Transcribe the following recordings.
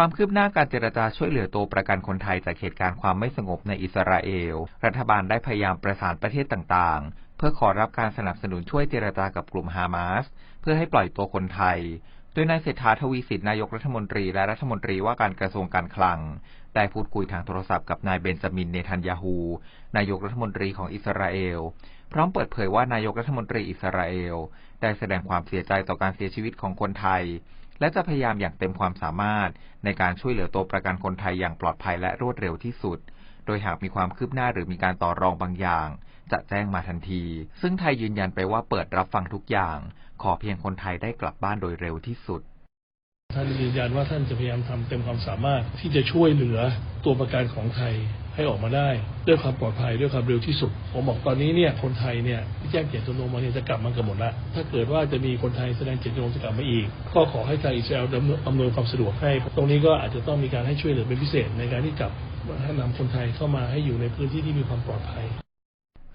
ความคืบหน้าการเจรจาช่วยเหลือตัวประกันคนไทยจากเหตุการณ์ความไม่สงบในอิสราเอล รัฐบาลได้พยายามประสานประเทศต่างๆ เพื่อขอรับการสนับสนุนช่วยเจรจากับกลุ่มฮามาส เพื่อให้ปล่อยตัวคนไทย โดยนายเศรษฐาทวีสินนายกรัฐมนตรีและรัฐมนตรีว่าการกระทรวงการคลัง ได้พูดคุยทางโทรศัพท์กับนายเบนจามิน เนทันยาฮู นายกรัฐมนตรีของอิสราเอล พร้อมเปิดเผยว่านายกรัฐมนตรีอิสราเอล ได้แสดงความเสียใจต่อการเสียชีวิตของคนไทย และจะพยายามอย่างเต็มความสามารถ ในการช่วยเหลือตัวประกันคนไทยอย่างปลอดภัยและรวดเร็วที่สุด โดยหากมีความคืบหน้าหรือมีการต่อรองบางอย่าง จะแจ้งมาทันที ซึ่งไทยยืนยันไปว่าเปิดรับฟังทุกอย่าง ขอเพียงคนไทยได้กลับบ้านโดยเร็วที่สุดท่านยืนยันว่าท่านจะพยายามทำเต็มความสามารถที่จะช่วยเหลือตัวประกันของไทย ให้ออกมาได้ด้วยความปลอดภัยด้วยความเร็วที่สุด ผมบอกตอนนี้เนี่ยคนไทยเนี่ยที่แจ้งเจตจำนงมาเนี่ยจะกลับมากันหมดละถ้าเกิดว่าจะมีคนไทยแสดงเจตจำนงจะกลับมาอีก ก็ขอให้ทางอิสราเอลดำเนินอำนวยความสะดวกให้ ตรงนี้ก็อาจจะต้องมีการให้ช่วยเหลือเป็นพิเศษในการที่จับให้นำคนไทยเข้ามาให้อยู่ในพื้นที่ที่มีความปลอดภัย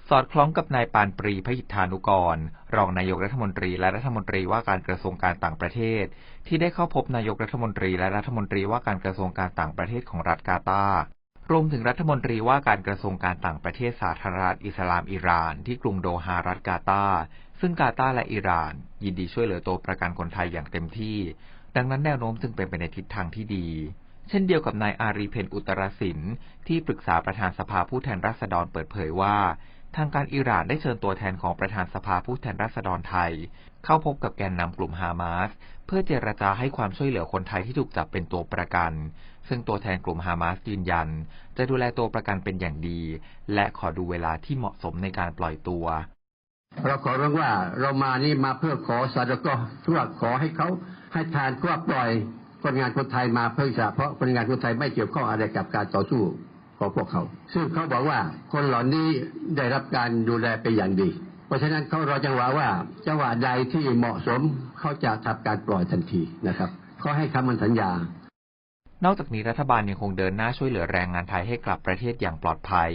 สอดคล้องกับนายปานปรีพหิทธานุกร รองนายกรัฐมนตรีและรัฐมนตรีว่าการกระทรวงการต่างประเทศ ที่ได้เข้าพบนายกรัฐมนตรีและรัฐมนตรีว่าการกระทรวงการต่างประเทศของรัฐกาตา รวมถึงรัฐมนตรีว่าการกระทรวงการต่างประเทศสาธารณรัฐอิสลามอิหร่านที่กรุงโดฮารัฐกาตาซึ่งกาตาและอิหร่าน ยินดีช่วยเหลือตัวประกันคนไทยอย่างเต็มที่ ดังนั้นแนวโน้มจึงเป็นไปในทิศทางที่ดี เช่นเดียวกับนายอารีเพนอุตรศินที่ปรึกษาประธานสภาผู้แทนราษฎรเปิดเผยว่า ทางการอิหร่านได้เชิญตัวแทนของประธานสภาผู้แทนราษฎรไทย เข้าพบกับแกนนำกลุ่มฮามาส เพื่อเจรจาให้ความช่วยเหลือคนไทยที่ถูกจับเป็นตัวประกัน ซึ่งตัวแทนกลุ่มฮามาสยืนยัน จะดูแลตัวประกันเป็นอย่างดี และขอดูเวลาที่เหมาะสมในการปล่อยตัว เราขอร้องว่าเรามานี่มาเพื่อขอสารก็เพื่อขอให้เขาให้ทานเพื่อปล่อยคนงานคนไทยมาเพื่อจะเพราะคนงานคนไทยไม่เกี่ยวข้องอะไรกับการต่อสู้ ของพวกเขา ซึ่งเขาบอกว่าคนเหล่านี้ได้รับการดูแลเป็นอย่างดี เพราะฉะนั้นเขารอจังหวะว่าจังหวะใดที่เหมาะสมเขาจะทำการปล่อยทันทีนะครับเขาให้คำมันสัญญา นอกจากนี้รัฐบาลยังคงเดินหน้าช่วยเหลือแรงงานไทยให้กลับประเทศอย่างปลอดภัย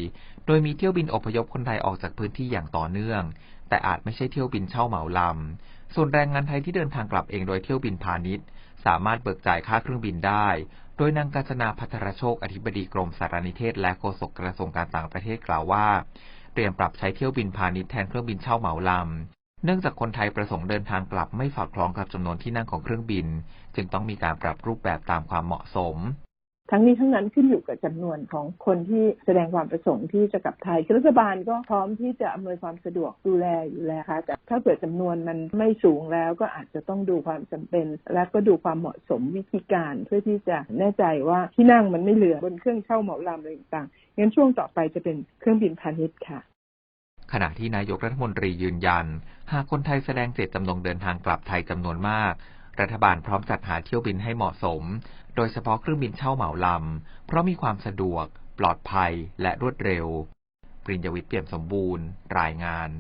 โดยมีเที่ยวบินอพยพคนไทยออกจากพื้นที่อย่างต่อเนื่อง แต่อาจไม่ใช่เที่ยวบินเช่าเหมาลำ ส่วนแรงงานไทยที่เดินทางกลับเองโดยเที่ยวบินพาณิชย์ สามารถเบิกจ่ายค่าเครื่องบินได้ โดยนางกาญจนาพัทรโชค อธิบดีกรมสารนิเทศ และโฆษกกระทรวงการต่างประเทศกล่าวว่า เตรียมปรับใช้เที่ยวบินพาณิชย์แทนเครื่องบินเช่าเหมาลำ เนื่องจากคนไทยประสงค์เดินทางกลับไม่สอดคล้องกับจำนวนที่นั่งของเครื่องบิน จึงต้องมีการปรับรูปแบบตามความเหมาะสม ทั้งนี้ทั้งนั้นขึ้นอยู่กับจำนวนของคนที่แสดงความประสงค์ที่จะกลับไทยรัฐบาลก็พร้อมที่จะอำนวยความสะดวกดูแลอยู่แล้วค่ะแต่ถ้าเกิดจำนวนมันไม่สูงแล้วก็อาจจะต้องดูความจำเป็น และก็ดูความเหมาะสมวิธีการ เพื่อที่จะแน่ใจว่าที่นั่งมันไม่เหลือบนเครื่องเช่าเหมาลำอะไรต่างๆงั้นช่วงต่อไปจะเป็นเครื่องบินพาณิชย์ค่ะขณะที่นายกรัฐมนตรียืนยัน หากคนไทยแสดงเจตจำนงเดินทางกลับไทยจำนวนมาก รัฐบาลพร้อมจัดหาเที่ยวบินให้เหมาะสม โดยเฉพาะเครื่องบินเช่าเหมาลำ เพราะมีความสะดวก ปลอดภัย และรวดเร็ว ปริญญวิทย์เปี่ยมสมบูรณ์ รายงาน